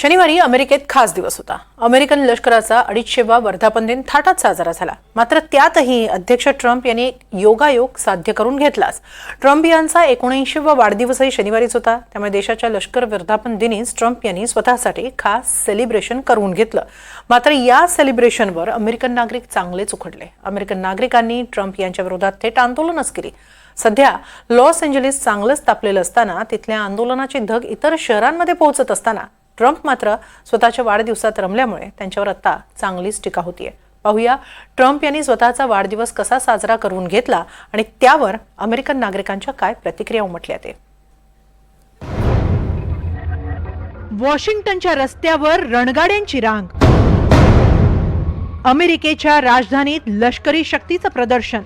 शनिवारी अमेरिकेत खास दिवस होता. अमेरिकन लष्कराचा अडीचशेवा वर्धापन दिन थाटात साजरा झाला. मात्र त्यातही अध्यक्ष ट्रम्प यांनी योगायोग साध्य करून घेतलाच. ट्रम्प यांचा एकोणऐंशीवा वाढदिवसही शनिवारीच होता. त्यामुळे देशाच्या लष्कर वर्धापन दिनीच ट्रम्प यांनी स्वतःसाठी खास सेलिब्रेशन करून घेतलं. मात्र या सेलिब्रेशनवर अमेरिकन नागरिक चांगलेच उखडले. अमेरिकन नागरिकांनी ट्रम्प यांच्या विरोधात थेट आंदोलनच केली. सध्या लॉस एंजलिस चांगलंच तापलेलं असताना तिथल्या आंदोलनाची धग इतर शहरांमध्ये पोहोचत असताना ट्रम्प मात्र स्वतःच्या वाढदिवसात रमल्यामुळे त्यांच्यावर आता चांगलीच टीका होतीये. पाहूया ट्रम्प यांनी स्वतःचा वाढदिवस कसा साजरा करून घेतला आणि त्यावर अमेरिकन नागरिकांच्या काय प्रतिक्रिया उमटल्या ते. वॉशिंग्टनच्या रस्त्यावर रणगाड्यांची रांग. अमेरिकेच्या राजधानीत लष्करी शक्तीचं प्रदर्शन.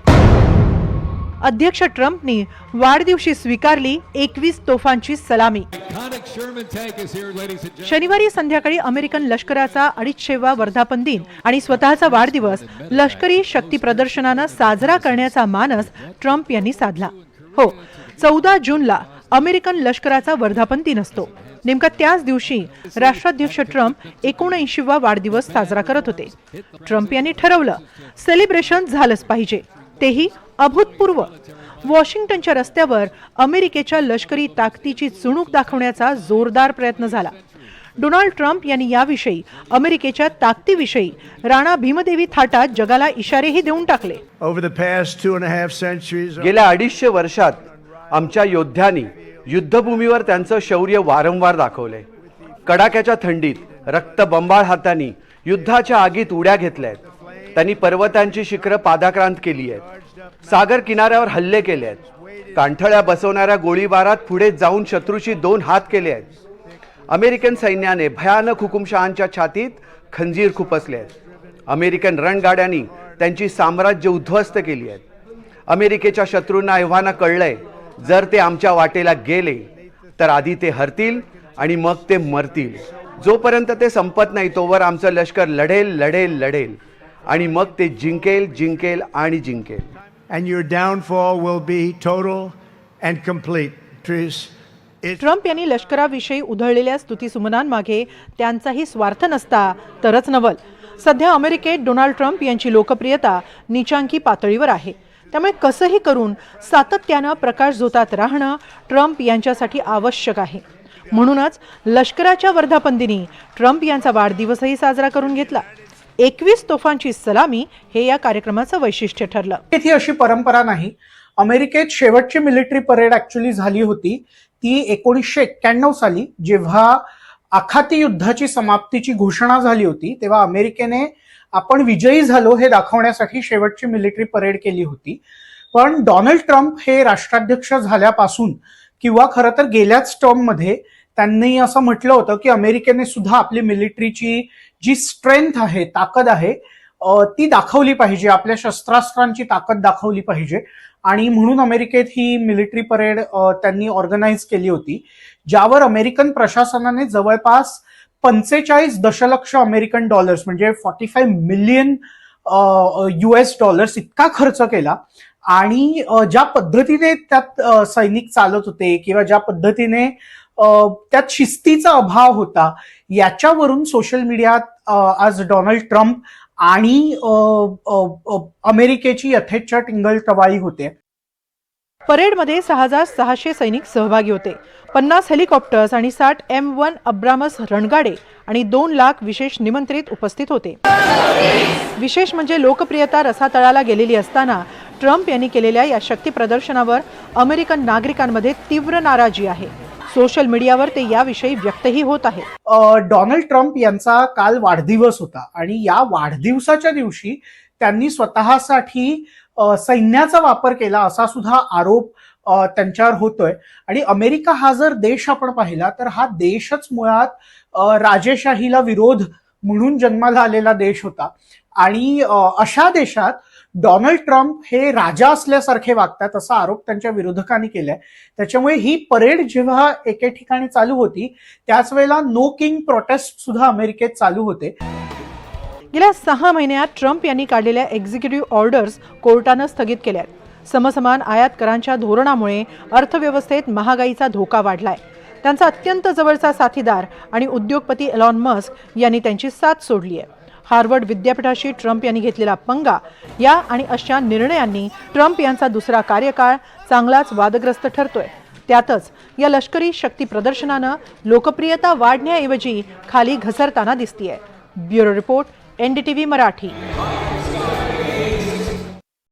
अध्यक्ष ट्रम्पनी वाढदिवशी स्वीकारली एकवीस तोफांची सलामी. शनिवारी संध्याकाळी अमेरिकन लष्कराचा अडीचशेवा वर्धापन दिन आणि स्वतःचा वाढदिवस लष्करी शक्ती प्रदर्शनानं साजरा करण्याचा मानस ट्रम्प यांनी साधला. हो चौदा जूनला अमेरिकन लष्कराचा वर्धापन दिन असतो. नेमका त्याच दिवशी राष्ट्राध्यक्ष ट्रम्प एकोणऐंशीवा वाढदिवस साजरा करत होते. ट्रम्प यांनी ठरवलं सेलिब्रेशन झालंच पाहिजे. तेही अभूतपूर्व. वॉशिंग्टनच्या रस्त्यावर अमेरिकेच्या लष्करी ताकदीची चुणूक दाखवण्याचा जोरदार प्रयत्न झाला. डोनाल्ड ट्रम्प यांनी याविषयी अमेरिकेच्या ताकदीविषयी राणा भीमदेवी थाटात जगाला इशारेही देऊन टाकले. गेल्या अडीचशे वर्षात आमच्या योद्ध्यांनी युद्धभूमीवर त्यांचं शौर्य वारंवार दाखवलंय कडाक्याच्या थंडीत रक्तबंबाळ हातांनी युद्धाच्या आगीत उड्या घेतल्यात. त्यांनी पर्वतांची शिखरं पादाक्रांत केली आहेत. सागर किनाऱ्यावर हल्ले केले आहेत. कांठळ्या बसवणाऱ्या गोळीबारात पुढे जाऊन शत्रूशी दोन हात केले आहेत. अमेरिकन सैन्याने भयानक हुकुमशहांच्या छातीत खंजीर खुपसले आहेत. अमेरिकन रणगाड्यांनी त्यांची साम्राज्य उद्ध्वस्त केली आहेत. अमेरिकेच्या शत्रूंना एव्हाना कळलंय जर ते आमच्या वाटेला गेले तर आधी ते हरतील आणि मग ते मरतील. जोपर्यंत ते संपत नाही तोवर आमचं लष्कर लढेल लढेल लढेल. आणि मग ते जिंकेल जिंकेल आणि जिंकेल. And your downfall will be total and complete. Trees, it, Trump यांनी लष्कराविषयी उधळलेल्या स्तुतीसुमनांमागे त्यांचाही स्वार्थ नसता तरच नवल. सध्या अमेरिकेत डोनाल्ड ट्रम्प यांची लोकप्रियता निचांकी पातळीवर आहे. त्यामुळे कसंही करून सातत्यानं प्रकाश झोतात राहणं ट्रम्प यांच्यासाठी आवश्यक आहे. म्हणूनच लष्कराच्या वर्धापन दिनी ट्रम्प यांचा वाढदिवसही साजरा करून घेतला. एकवीस तोफांची सलामी हे या कार्यक्रमाचं वैशिष्ट्य ठरलं. ही अशी परंपरा नाही. अमेरिकेत शेवटची मिलिटरी परेड ऍक्च्युली झाली होती. ती एकोणीसशे एक्क्याण्णव साली जेव्हा आखाती युद्धाची समाप्तीची घोषणा झाली होती तेव्हा अमेरिकेने आपण विजयी झालो हे दाखवण्यासाठी शेवटची मिलिटरी परेड केली होती. पण डोनाल्ड ट्रम्प हे राष्ट्राध्यक्ष झाल्यापासून किंवा खरं तर गेल्याच टर्ममध्ये त्यांनी असं म्हटलं होतं की अमेरिकेने सुद्धा आपली मिलिटरीची जी स्ट्रेंथ आहे ताकद आहे ती दाखवली पाहिजे. आपल्या शस्त्रास्त्रांची ताकद दाखवली पाहिजे. आणि म्हणून अमेरिकेत ही मिलिटरी परेड त्यांनी ऑर्गनाईज केली होती ज्यावर अमेरिकन प्रशासनाने जवळपास पंचेचाळीस दशलक्ष अमेरिकन डॉलर्स म्हणजे forty five million US dollars इतका खर्च केला. आणि ज्या पद्धतीने त्यात सैनिक चालत होते किंवा ज्या पद्धतीने त्यात शिस्तीचा अभाव होता याच्यावरून सोशल मीडियात आज डोनाल्ड ट्रम्प आणि अमेरिकेची यथेच्छ टिंगल तवाई होते. परेडमध्ये सहा हजार सहाशे सैनिक सहभागी होते. पन्नास हेलिकॉप्टर्स आणि साठ एम वन अब्रामस रणगाडे आणि दोन लाख विशेष निमंत्रित उपस्थित होते. विशेष म्हणजे लोकप्रियता रसातळाला गेलेली असताना ट्रम्प यांनी केलेल्या या शक्ती प्रदर्शनावर अमेरिकन नागरिकांमध्ये तीव्र नाराजी आहे. सोशल मीडियावर ते याविषयी व्यक्तही होत आहे डोनाल्ड ट्रम्प यांचा काल वाढदिवस होता आणि या वाढदिवसाच्या दिवशी त्यांनी स्वतःसाठी सैन्याचा वापर केला असा सुद्धा आरोप त्यांच्यावर होतोय. आणि अमेरिका हा जर देश आपण पाहिला तर हा देशच मुळात राजेशाहीला विरोध म्हणून जन्माला आलेला देश होता. आणि अशा देशात डोनाल्ड ट्रम्प हे राजा असल्यासारखे वागतात असा आरोप त्यांच्या विरोधकांनी केलाय. त्याच्यामुळे ही परेड जेव्हा एके ठिकाणी चालू होती त्याच वेळेला नो किंग प्रोटेस्ट सुद्धा अमेरिकेत चालू होते. गेल्या सहा महिन्यात ट्रम्प यांनी काढलेल्या एक्झिक्युटिव्ह ऑर्डर्स कोर्टानं स्थगित केल्या आहेत समसमान आयात करांच्या धोरणामुळे अर्थव्यवस्थेत महागाईचा धोका वाढलाय. त्यांचा अत्यंत जवळचा साथीदार आणि उद्योगपती एलॉन मस्क यांनी त्यांची साथ सोडली आहे. हार्वर्ड विद्यापीठाशी ट्रम्प यांनी घेतलेला पंगा या आणि अशा निर्णयांनी ट्रम्प यांचा दुसरा कार्यकाळ चांगलाच वादग्रस्त ठरतोय. त्यातच या लष्करी शक्ती प्रदर्शनानं लोकप्रियता वाढण्याऐवजी खाली घसरताना दिसतीये. Bureau report NDTV Marathi.